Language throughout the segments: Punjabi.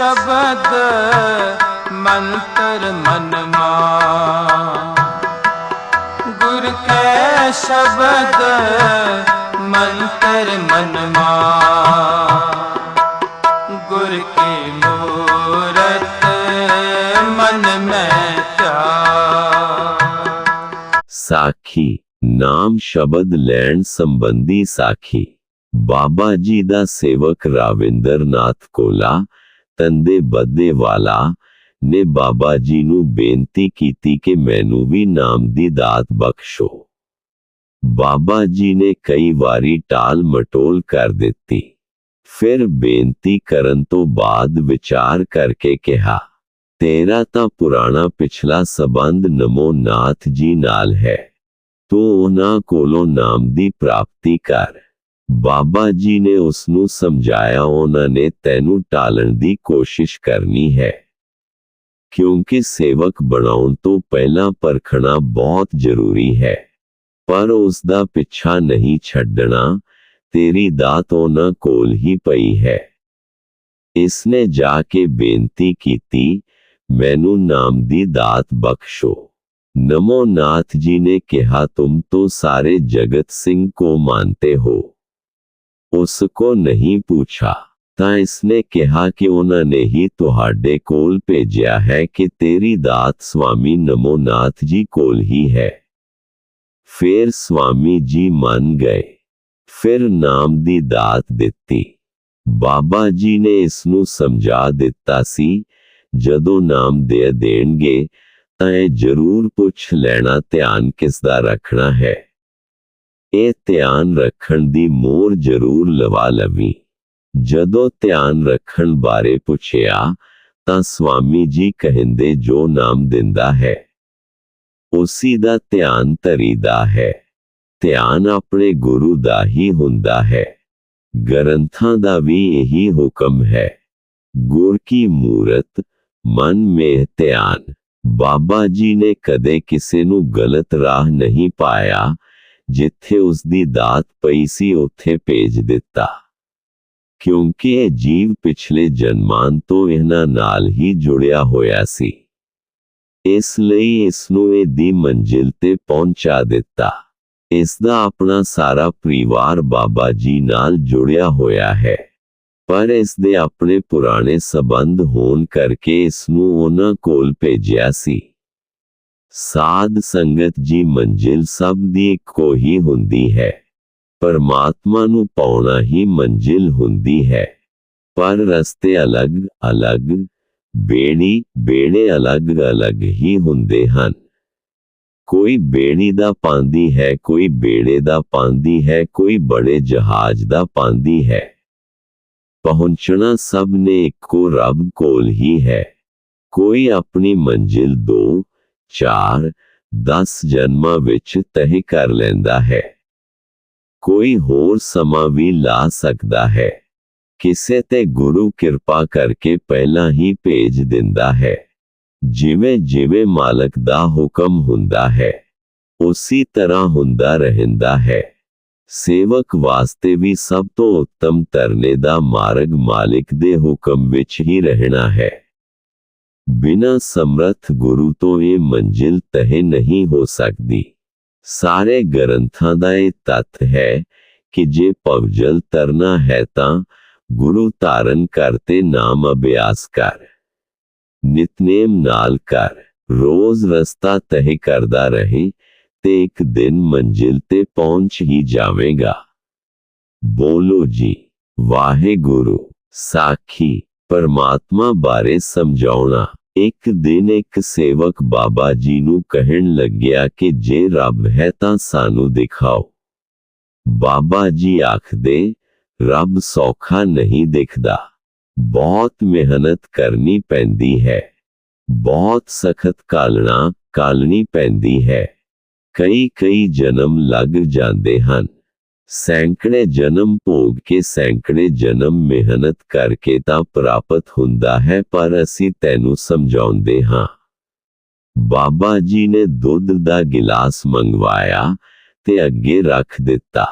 ਸ਼ਬਦ ਮੰਤਰ ਮਨ ਮਾ ਗੁਰ ਕੈ ਸ਼ਬਦ ਮੰਤਰ ਮਨ ਮਾ ਗੁਰ ਕੀ ਮੂਰਤ ਮਨ ਮੈਂ ਧਿਆਨ ਸਾਖੀ, ਨਾਮ ਸ਼ਬਦ ਲੈਣ ਸੰਬੰਧੀ ਸਾਖੀ। ਬਾਬਾ ਜੀ ਦਾ ਸੇਵਕ ਰਾਵਿੰਦਰ ਨਾਥ ਕੋਲਾ ਤੰਦੇ ਬੱਦੇ ਵਾਲਾ ਨੇ ਬਾਬਾ ਜੀ ਨੂੰ ਬੇਨਤੀ ਕੀਤੀ ਕਿ ਮੈਨੂੰ ਵੀ ਨਾਮ ਦੀ ਦਾਤ ਬਖਸ਼ੋ। ਬਾਬਾ ਜੀ ਨੇ ਕਈ ਵਾਰੀ ਟਾਲ ਮਟੋਲ ਕਰ ਦਿੱਤੀ। ਫਿਰ ਬੇਨਤੀ ਕਰਨ ਤੋਂ ਬਾਅਦ ਵਿਚਾਰ ਕਰਕੇ ਕਿਹਾ, ਤੇਰਾ ਤਾਂ ਪੁਰਾਣਾ ਪਿਛਲਾ ਸਬੰਧ ਨਮੋ ਨਾਥ ਜੀ ਨਾਲ ਹੈ। ਤੂੰ ਉਹਨਾਂ ਕੋਲੋਂ ਨਾਮ ਦੀ ਪ੍ਰਾਪਤੀ ਕਰ। ਬਾਬਾ ਜੀ ਨੇ ਉਸ ਨੂੰ ਸਮਝਾਇਆ, ਉਹਨਾਂ ਨੇ ਤੈਨੂੰ ਟਾਲਣ ਦੀ ਕੋਸ਼ਿਸ਼ ਕਰਨੀ ਹੈ। ਕਿਉਂਕਿ ਸੇਵਕ ਬਣਾਉਣ ਤੋਂ ਪਹਿਲਾਂ ਪਰਖਣਾ ਬਹੁਤ ਜ਼ਰੂਰੀ ਹੈ। ਪਰ ਉਸ ਦਾ ਪਿੱਛਾ ਨਹੀਂ ਛੱਡਣਾ, ਤੇਰੀ ਦਾਤ ਉਹਨਾਂ ਕੋਲ ਹੀ ਪਈ ਹੈ। ਇਸ ਨੇ ਜਾ ਕੇ ਬੇਨਤੀ ਕੀਤੀ, ਮੈਨੂੰ ਨਾਮ ਦੀ ਦਾਤ ਬਖਸ਼ੋ। ਨਮੋ ਨਾਥ ਜੀ ਨੇ ਕਿਹਾ, ਤੁਮ ਤੋ ਸਾਰੇ ਜਗਤ ਸਿੰਘ ਕੋ ਮਾਨਤੇ ਹੋ। उसको नहीं पूछा ਤਾਂ ਇਸਨੇ ਕਿਹਾ ਕਿ ਉਹਨਾਂ ਨੇ ਹੀ ਤੁਹਾਡੇ ਕੋਲ ਭੇਜਿਆ ਹੈ ਕਿ ਤੇਰੀ ਦਾਤ ਸਵਾਮੀ ਨਮੋ ਨਾਥ ਜੀ ਕੋਲ ਹੀ ਹੈ ਫਿਰ ਸਵਾਮੀ ਜੀ ਮੰਨ ਗਏ ਫਿਰ ਨਾਮ ਦੀ ਦਾਤ ਦਿੱਤੀ ਬਾਬਾ ਜੀ ਨੇ ਇਸ ਨੂੰ ਸਮਝਾ ਦਿੱਤਾ ਸੀ ਜਦੋਂ ਨਾਮ ਦੇ ਦੇਣਗੇ ਤਾਂ ਇਹ ਜ਼ਰੂਰ ਪੁੱਛ ਲੈਣਾ ਧਿਆਨ ਕਿਸ ਦਾ ਰੱਖਣਾ ਹੈ ਇਹ ਧਿਆਨ ਰੱਖਣ ਦੀ ਮੋਰ ਜ਼ਰੂਰ ਲਵਾ ਲਵੀ। ਜਦੋਂ ਧਿਆਨ ਰੱਖਣ ਬਾਰੇ ਪੁੱਛਿਆ, ਤਾਂ ਸਵਾਮੀ ਜੀ ਕਹਿੰਦੇ, ਜੋ ਨਾਮ ਦਿੰਦਾ ਹੈ, ਉਸੀ ਦਾ ਧਿਆਨ ਧਰੀਦਾ ਹੈ। ਧਿਆਨ ਆਪਣੇ ਗੁਰੂ ਦਾ ਹੀ ਹੁੰਦਾ ਹੈ। ਗ੍ਰੰਥਾਂ ਦਾ ਵੀ ਇਹੀ ਹੁਕਮ ਹੈ। ਗੁਰ ਕੀ ਮੂਰਤ, ਮਨ ਮੇ ਧਿਆਨ। ਬਾਬਾ ਜੀ ਨੇ ਕਦੇ ਕਿਸੇ ਨੂੰ ਗਲਤ ਰਾਹ ਨਹੀਂ ਪਾਇਆ। ਜਿੱਥੇ ਉਸ ਦੀ ਦਾਤ ਪਈ ਸੀ, ਉੱਥੇ ਭੇਜ ਦਿੱਤਾ। ਕਿਉਂਕਿ ਇਹ ਜੀਵ ਪਿਛਲੇ ਜਨਮਾਂ ਤੋਂ ਇਹਨਾਂ ਨਾਲ ਹੀ ਜੁੜਿਆ ਹੋਇਆ ਸੀ। ਇਸ ਲਈ ਇਸ ਨੂੰ ਇਹ ਦੀ ਮੰਜ਼ਿਲ ਤੇ ਪਹੁੰਚਾ ਦਿੱਤਾ। ਇਸ ਦਾ ਆਪਣਾ ਸਾਰਾ ਪਰਿਵਾਰ ਬਾਬਾ ਜੀ ਨਾਲ ਜੁੜਿਆ ਹੋਇਆ ਹੈ। ਪਰ ਇਸ ਦੇ ਆਪਣੇ ਪੁਰਾਣੇ ਸਬੰਧ ਹੋਣ ਕਰਕੇ ਇਸ ਨੂੰ ਉਹਨਾਂ ਕੋਲ ਭੇਜਿਆ ਸੀ। ਸਾਧ ਸੰਗਤ ਜੀ ਮੰਜ਼ਿਲ ਸਭ ਦੀ ਇੱਕੋ ਹੀ ਹੁੰਦੀ ਹੈ। ਪਰਮਾਤਮਾ ਨੂੰ ਪਾਉਣਾ ਹੀ ਮੰਜ਼ਿਲ ਹੁੰਦੀ ਹੈ। ਪਰ ਰਸਤੇ ਅਲੱਗ ਅਲੱਗ, ਬੇੜੀ, ਬੇੜੇ ਅਲੱਗ ਅਲੱਗ ਹੀ ਹੁੰਦੇ ਹਨ। ਕੋਈ ਬੇੜੀ ਦਾ ਪਾਂਦੀ ਹੈ, ਕੋਈ ਬੇੜੇ ਦਾ ਪਾਂਦੀ ਹੈ, ਕੋਈ ਬੜੇ ਜਹਾਜ਼ ਦਾ ਪਾਂਦੀ ਹੈ। ਪਹੁੰਚਣਾ ਸਭ ਨੇ ਇੱਕੋ ਰੱਬ ਕੋਲ ਹੀ ਹੈ। ਕੋਈ ਆਪਣੀ ਮੰਜ਼ਿਲ ਦੋ 4 10 ਜਨਮਾਂ ਵਿੱਚ ਤਹਿ ਕਰ ਲੈਂਦਾ ਹੈ। ਕੋਈ ਹੋਰ ਸਮਾਂ ਵੀ ਲਾ ਸਕਦਾ ਹੈ। ਕਿਸੇ ਤੇ ਗੁਰੂ ਕਿਰਪਾ ਕਰਕੇ ਪਹਿਲਾਂ ਹੀ ਭੇਜ ਦਿੰਦਾ ਹੈ। ਜਿਵੇਂ ਜਿਵੇਂ ਮਾਲਕ ਦਾ ਹੁਕਮ ਹੁੰਦਾ ਹੈ, ਉਸੇ ਤਰ੍ਹਾਂ ਹੁੰਦਾ ਰਹਿੰਦਾ ਹੈ। ਸੇਵਕ ਵਾਸਤੇ ਵੀ ਸਭ ਤੋਂ ਉੱਤਮ ਤਰਨੇ ਦਾ ਮਾਰਗ ਮਾਲਿਕ ਦੇ ਹੁਕਮ ਵਿੱਚ ਹੀ ਰਹਿਣਾ ਹੈ। ਬਿਨਾ ਸਮਰਥ ਗੁਰੂ ਤੋਂ ਇਹ ਮੰਜ਼ਿਲ ਤਹਿ ਨਹੀਂ ਹੋ ਸਕਦੀ ਸਾਰੇ ਗ੍ਰੰਥਾਂ ਦਾ ਇਹ ਤੱਤ ਹੈ ਕਿ ਜੇ ਪਵਜਲ ਤਰਨਾ ਹੈ ਤਾਂ ਗੁਰੂ ਧਾਰਨ ਕਰਤੇ ਨਾਮ ਅਭਿਆਸ ਕਰ ਨਿਤਨੇਮ ਨਾਲ ਕਰ ਰੋਜ਼ ਰਸਤਾ ਤਹਿ ਕਰਦਾ ਰਹੇ ਤੇ ਇੱਕ ਦਿਨ ਮੰਜ਼ਿਲ ਤੇ ਪਹੁੰਚ ਹੀ ਜਾਵੇਗਾ ਬੋਲੋ ਜੀ ਵਾਹਿਗੁਰੂ ਸਾਖੀ ਪਰਮਾਤਮਾ ਬਾਰੇ ਸਮਝਾਉਣਾ ਇੱਕ ਦਿਨ ਇੱਕ ਸੇਵਕ ਬਾਬਾ ਜੀ ਨੂੰ ਕਹਿਣ ਲੱਗਿਆ ਕਿ ਜੇ ਰੱਬ ਹੈ ਤਾਂ ਸਾਨੂੰ ਦਿਖਾਓ। ਬਾਬਾ ਜੀ ਆਖਦੇ, ਰੱਬ ਸੌਖਾ ਨਹੀਂ ਦਿਖਦਾ। ਬਹੁਤ ਮਿਹਨਤ ਕਰਨੀ ਪੈਂਦੀ ਹੈ। ਬਹੁਤ ਸਖਤ ਕਾਲਣਾ, ਕਾਲਣੀ ਪੈਂਦੀ ਹੈ। ਕਈ ਕਈ ਜਨਮ ਲੱਗ ਜਾਂਦੇ ਹਨ। ਸੈਂਕੜੇ ਜਨਮ ਭੋਗ ਕੇ ਸੈਂਕੜੇ ਜਨਮ ਮਿਹਨਤ ਕਰਕੇ ਤਾਂ ਪ੍ਰਾਪਤ ਹੁੰਦਾ ਹੈ, ਪਰ ਅਸੀਂ ਤੈਨੂੰ ਸਮਝਾਉਂਦੇ ਹਾਂ। ਬਾਬਾ ਜੀ ਨੇ ਦੁੱਧ ਦਾ ਗਿਲਾਸ ਮੰਗਵਾਇਆ ਤੇ ਅੱਗੇ ਰੱਖ ਦਿੱਤਾ।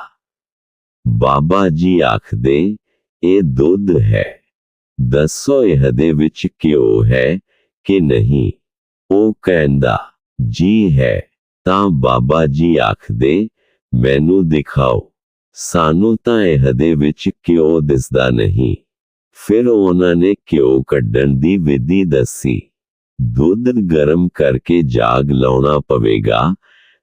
ਬਾਬਾ ਜੀ ਆਖਦੇ, ਇਹ ਦੁੱਧ ਹੈ। ਦੱਸੋ ਇਹਦੇ ਵਿੱਚ ਕਿਉਂ ਹੈ ਕਿ ਨਹੀਂ? ਉਹ ਕਹਿੰਦਾ, ਜੀ ਹੈ। ਤਾਂ ਬਾਬਾ ਜੀ ਆਖਦੇ, ਮੈਨੂੰ ਦਿਖਾਓ। ਸਾਨੂੰ ਤਾਂ ਇਹਦੇ ਵਿੱਚ ਕਿਉਂ ਦਿਸਦਾ ਨਹੀਂ ਫਿਰ ਉਹਨਾਂ ਨੇ ਘਿਓ ਕੱਢਣ ਦੀ ਵਿਧੀ ਦੱਸੀ ਦੁੱਧ ਗਰਮ ਕਰਕੇ ਜਾਗ ਲਾਉਣਾ ਪਵੇਗਾ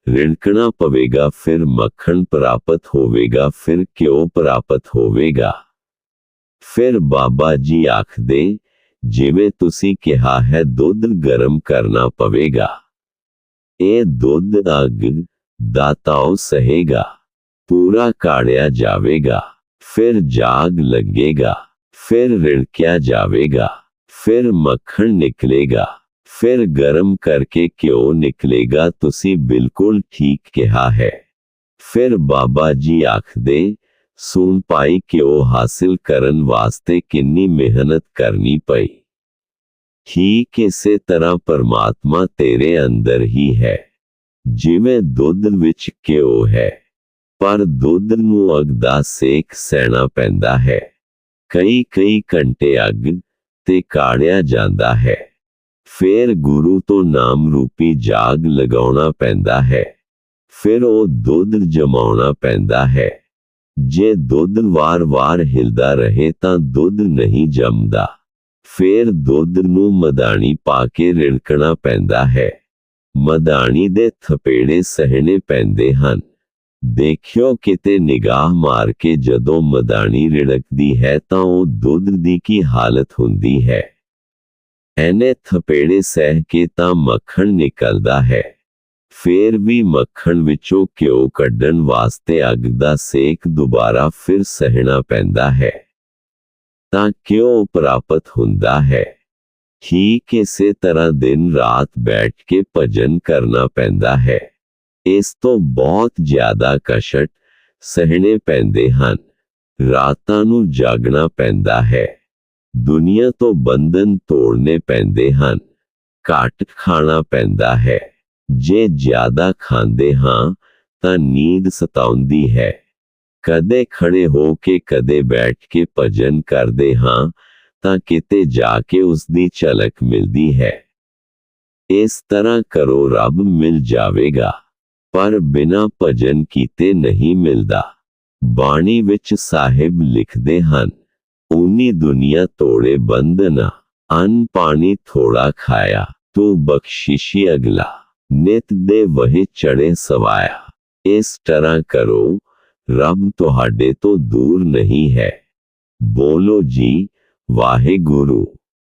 ਰਿੜਕਣਾ ਪਵੇਗਾ ਫਿਰ ਮੱਖਣ ਪ੍ਰਾਪਤ ਹੋਵੇਗਾ ਫਿਰ ਘਿਓ ਪ੍ਰਾਪਤ ਹੋਵੇਗਾ ਫਿਰ ਬਾਬਾ ਜੀ ਆਖਦੇ ਜਿਵੇਂ ਤੁਸੀਂ ਕਿਹਾ ਹੈ ਦੁੱਧ ਗਰਮ ਕਰਨਾ ਪਵੇਗਾ ਇਹ ਦੁੱਧ ਅਗ ਦਾਤਾਓ ਸਹੇਗਾ ਪੂਰਾ ਕਾੜਿਆ ਜਾਵੇਗਾ ਫਿਰ ਜਾਗ ਲੱਗੇਗਾ ਫਿਰ ਰਿੜਕਿਆ ਜਾਵੇਗਾ ਫਿਰ ਮੱਖਣ ਨਿਕਲੇਗਾ ਫਿਰ ਗਰਮ ਕਰਕੇ ਘਿਓ ਨਿਕਲੇਗਾ ਤੁਸੀਂ ਬਿਲਕੁਲ ਠੀਕ ਕਿਹਾ ਹੈ ਫਿਰ ਬਾਬਾ ਜੀ ਆਖਦੇ ਸੁਣ ਪਾਈ ਘਿਓ ਹਾਸਿਲ ਕਰਨ ਵਾਸਤੇ ਕਿੰਨੀ ਮਿਹਨਤ ਕਰਨੀ ਪਈ ਠੀਕ ਇਸੇ ਤਰ੍ਹਾਂ ਪਰਮਾਤਮਾ ਤੇਰੇ ਅੰਦਰ ਹੀ ਹੈ ਜਿਵੇਂ ਦੁੱਧ ਵਿੱਚ ਘਿਓ ਹੈ ਪਰ ਦੁੱਧ ਨੂੰ ਅਗ ਦਾ ਸੇਕ ਸਹਿਣਾ ਪੈਂਦਾ ਹੈ। ਕਈ ਕਈ ਘੰਟੇ ਅੱਗ ਤੇ ਕਾੜਿਆ ਜਾਂਦਾ ਹੈ। ਫਿਰ ਗੁਰੂ ਤੋਂ ਨਾਮ ਰੂਪੀ ਜਾਗ ਲਗਾਉਣਾ ਪੈਂਦਾ ਹੈ। ਫਿਰ ਉਹ ਦੁੱਧ ਜਮਾਉਣਾ ਪੈਂਦਾ ਹੈ। ਜੇ ਦੁੱਧ ਵਾਰ-ਵਾਰ ਹਿਲਦਾ ਰਹੇ ਤਾਂ ਦੁੱਧ ਨਹੀਂ ਜੰਮਦਾ। ਫਿਰ ਦੁੱਧ ਨੂੰ ਮਦਾਨੀ ਪਾ ਕੇ ਰਿੜਕਣਾ ਪੈਂਦਾ ਹੈ। ਮਦਾਨੀ ਦੇ ਥਪੇੜੇ ਸਹਿਣੇ ਪੈਂਦੇ ਹਨ। ਦੇਖਿਓ ਕਿਤੇ ਨਿਗਾਹ ਮਾਰ ਕੇ ਜਦੋਂ ਮਦਾਨੀ ਰਿੜਕਦੀ ਹੈ ਤਾਂ ਉਹ ਦੁੱਧ ਦੀ ਕੀ ਹਾਲਤ ਹੁੰਦੀ ਹੈ ਐਨੇ ਥਪੇੜੇ ਸਹਿ ਕੇ ਤਾਂ ਮੱਖਣ ਨਿਕਲਦਾ ਹੈ ਫੇਰ ਵੀ ਮੱਖਣ ਵਿੱਚੋਂ ਘਿਓ ਕੱਢਣ ਵਾਸਤੇ ਅੱਗ ਦਾ ਸੇਕ ਦੁਬਾਰਾ ਫਿਰ ਸਹਿਣਾ ਪੈਂਦਾ ਹੈ ਤਾਂ ਕਿਉਂ ਪ੍ਰਾਪਤ ਹੁੰਦਾ ਹੈ ਠੀਕ ਇਸੇ ਤਰ੍ਹਾਂ ਦਿਨ ਰਾਤ ਬੈਠ ਕੇ ਭਜਨ ਕਰਨਾ ਪੈਂਦਾ ਹੈ ਇਸ ਤੋਂ ਬਹੁਤ ਜ਼ਿਆਦਾ ਕਸ਼ਟ ਸਹਿਣੇ ਪੈਂਦੇ ਹਨ। ਰਾਤਾਂ ਨੂੰ ਜਾਗਣਾ ਪੈਂਦਾ ਹੈ। ਦੁਨੀਆ ਤੋਂ ਬੰਧਨ ਤੋੜਨੇ ਪੈਂਦੇ ਹਨ। ਘੱਟ ਖਾਣਾ ਪੈਂਦਾ ਹੈ। ਜੇ ਜ਼ਿਆਦਾ ਖਾਂਦੇ ਹਾਂ ਤਾਂ ਨੀਂਦ ਸਤਾਉਂਦੀ ਹੈ। ਕਦੇ ਖੜੇ ਹੋ ਕੇ ਕਦੇ ਬੈਠ ਕੇ ਭਜਨ ਕਰਦੇ ਹਾਂ ਤਾਂ ਕਿਤੇ ਜਾ ਕੇ ਉਸ ਦੀ ਝਲਕ ਮਿਲਦੀ ਹੈ। ਇਸ ਤਰ੍ਹਾਂ ਕਰੋ, ਰੱਬ ਮਿਲ ਜਾਵੇਗਾ। ਪਰ ਬਿਨਾ ਭਜਨ ਕੀਤੇ ਨਹੀਂ ਮਿਲਦਾ ਬਾਣੀ ਵਿੱਚ ਸਾਹਿਬ ਲਿਖਦੇ ਹਨ ਉਨੀ ਦੁਨੀਆ ਤੋੜੇ ਬੰਧਨਾ ਅਨ ਪਾਣੀ ਥੋੜਾ ਖਾਇਆ ਤੂੰ ਬਖਸ਼ਿਸ਼ੀ ਅਗਲਾ ਨਿਤ ਦੇ ਵਹੇ ਚੜੇ ਸਵਾਇਆ ਇਸ ਤਰ੍ਹਾਂ ਕਰੋ ਰੱਬ ਤੁਹਾਡੇ ਤੋਂ ਦੂਰ ਨਹੀਂ ਹੈ ਬੋਲੋ ਜੀ ਵਾਹਿਗੁਰੂ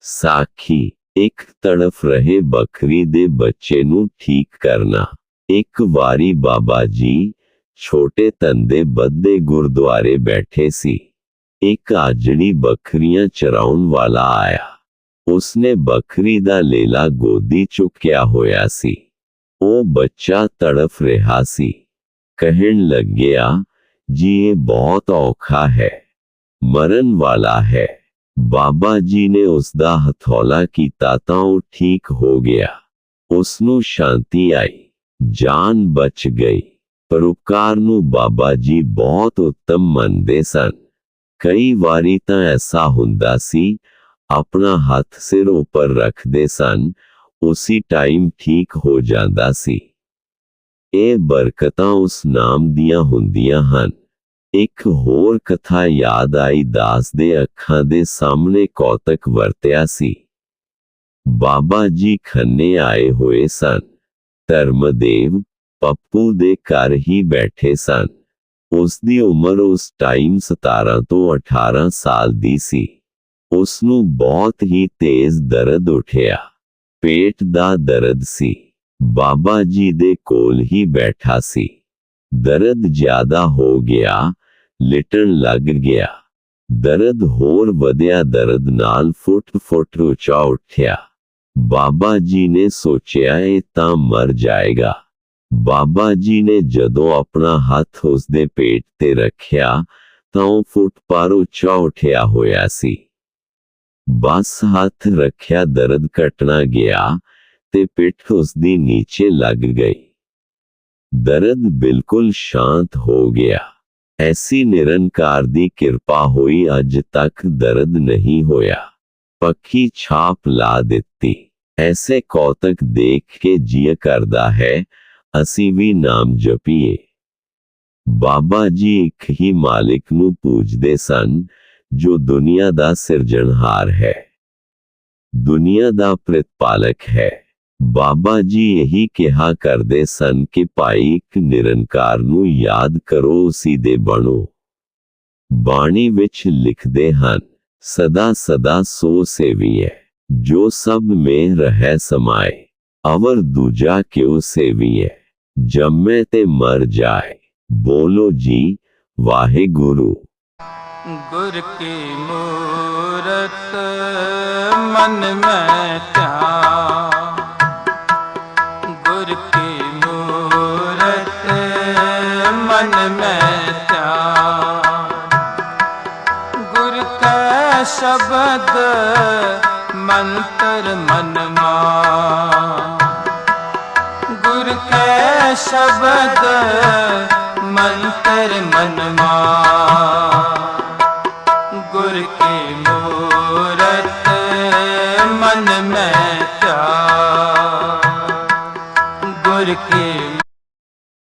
ਸਾਖੀ ਇੱਕ ਤੜਫ ਰਹੇ ਬੱਕਰੀ ਦੇ ਬੱਚੇ ਨੂੰ ਠੀਕ ਕਰਨਾ ਇੱਕ ਵਾਰੀ ਬਾਬਾ ਜੀ ਛੋਟੇ ਤੰਦੇ ਬੱਦੇ ਗੁਰਦੁਆਰੇ ਬੈਠੇ ਸੀ। ਇੱਕ ਆਜੜੀ ਬੱਕਰੀਆਂ ਚਰਾਉਣ ਵਾਲਾ ਆਇਆ। ਉਸਨੇ ਬੱਕਰੀ ਦਾ ਲੇਲਾ ਗੋਦੀ ਚੁੱਕਿਆ ਹੋਇਆ ਸੀ। ਉਹ ਬੱਚਾ ਤੜਫ ਰਿਹਾ ਸੀ। ਕਹਿਣ ਲੱਗਿਆ, ਜੀ, ਇਹ ਬਹੁਤ ਔਖਾ ਹੈ। ਮਰਨ ਵਾਲਾ ਹੈ। ਬਾਬਾ ਜੀ ਨੇ ਉਸ ਦਾ ਹਥੌਲਾ ਕੀਤਾ ਤਾਂ ਉਹ ਠੀਕ ਹੋ ਗਿਆ। ਉਸ ਨੂੰ ਸ਼ਾਂਤੀ ਆਈ। ਜਾਨ ਬਚ ਗਈ। ਪਰਉਪਕਾਰ ਨੂੰ ਬਾਬਾ ਜੀ ਬਹੁਤ ਉੱਤਮ ਮੰਨਦੇ ਸਨ। ਕਈ ਵਾਰੀ ਤਾਂ ਐਸਾ ਹੁੰਦਾ ਸੀ, ਆਪਣਾ ਹੱਥ ਸਿਰ ਉੱਪਰ ਰੱਖਦੇ ਸਨ, ਉਸੇ ਟਾਈਮ ਠੀਕ ਹੋ ਜਾਂਦਾ ਸੀ। ਇਹ ਬਰਕਤਾਂ ਉਸ ਨਾਮ ਦੀਆਂ ਹੁੰਦੀਆਂ ਹਨ। ਇੱਕ ਹੋਰ ਕਥਾ ਯਾਦ ਆਈ, ਦਾਸ ਦੇ ਅੱਖਾਂ ਦੇ ਸਾਹਮਣੇ ਕੌਤਕ ਵਰਤਿਆ ਸੀ। ਬਾਬਾ ਜੀ ਖੰਨੇ ਆਏ ਹੋਏ ਸਨ। ਧਰਮਦੇਵ ਪੱਪੂ ਦੇ ਘਰ ਹੀ ਬੈਠੇ ਸਨ। ਉਸ ਦੀ ਉਮਰ ਉਸ ਟਾਈਮ 17 ਤੋਂ 18 ਸਾਲ ਦੀ ਸੀ। ਉਸ ਨੂੰ ਬਹੁਤ ਹੀ ਤੇਜ਼ ਦਰਦ ਉੱਠਿਆ। ਪੇਟ ਦਾ ਦਰਦ ਸੀ। ਬਾਬਾ ਜੀ ਦੇ ਕੋਲ ਹੀ ਬੈਠਾ ਸੀ। ਦਰਦ ਜ਼ਿਆਦਾ ਹੋ ਗਿਆ, ਲਿਟਣ ਲੱਗ ਗਿਆ। ਦਰਦ ਹੋਰ ਵਧਿਆ, ਦਰਦ ਨਾਲ ਫੁੱਟ ਫੁੱਟ ਉੱਚਾ ਉੱਠਿਆ। ਬਾਬਾ ਜੀ ਨੇ ਸੋਚਿਆ ਇਹ ਤਾਂ ਮਰ ਜਾਏਗਾ ਬਾਬਾ ਜੀ ਨੇ ਜਦੋਂ ਆਪਣਾ ਹੱਥ ਉਸ ਦੇ ਪੇਟ ਤੇ ਰੱਖਿਆ ਤਾਂ ਉਹ ਫੁੱਟ ਪਰ ਉੱਚਾ ਉੱਠਿਆ ਹੋਇਆ ਸੀ ਬਸ ਹੱਥ ਰੱਖਿਆ ਦਰਦ ਘਟਣਾ ਗਿਆ ਤੇ ਪਿੱਠ ਉਸ ਦੀ ਨੀਚੇ ਲੱਗ ਗਈ ਦਰਦ ਬਿਲਕੁਲ ਸ਼ਾਂਤ ਹੋ ਗਿਆ ਐਸੀ ਨਿਰੰਕਾਰ ਦੀ ਕਿਰਪਾ ਹੋਈ ਅੱਜ ਤੱਕ ਦਰਦ ਨਹੀਂ ਹੋਇਆ ਪੱਕੀ ਛਾਪ ਲਾ ਦਿੱਤੀ ਐਸੇ ਕੌਤਕ ਦੇਖ ਕੇ ਜੀਅ ਕਰਦਾ ਹੈ, ਅਸੀਂ ਵੀ ਨਾਮ ਜਪੀਏ। ਬਾਬਾ ਜੀ ਇੱਕ ਹੀ ਮਾਲਿਕ ਨੂੰ ਪੂਜਦੇ ਸਨ, ਜੋ ਦੁਨੀਆ ਦਾ ਸਿਰਜਣਹਾਰ ਹੈ। ਦੁਨੀਆ ਦਾ ਪ੍ਰਤਪਾਲਕ ਹੈ। ਬਾਬਾ ਜੀ ਇਹੀ ਕਿਹਾ ਕਰਦੇ ਸਨ ਕਿ ਭਾਈ ਇੱਕ ਨਿਰੰਕਾਰ ਨੂੰ ਯਾਦ ਕਰੋ, ਉਸੀ ਦੇ ਬਣੋ। ਬਾਣੀ ਵਿੱਚ ਲਿਖਦੇ ਹਨ, ਸਦਾ ਸਦਾ ਸੋ ਸੇਵੀਐ। ਜੋ ਸਭ ਮੇਂ ਰਹਿ ਸਮਾਏ ਅਵਰ ਦੂਜਾ ਕਿਉ ਸੇਵੀਐ ਜੰਮੇ ਤੇ ਮਰ ਜਾਏ ਬੋਲੋ ਜੀ ਵਾਹਿਗੁਰੂ ਗੁਰ ਕੀ ਮੂਰਤ ਮਨ ਮੈਂ ਧਿਆਨ ਗੁਰ ਕੀ ਮੰਤਰ ਮਨ ਮਾ ਗੁਰ ਕੈ ਸ਼ਬਦ ਮੰਤਰ ਮਨ ਮਾ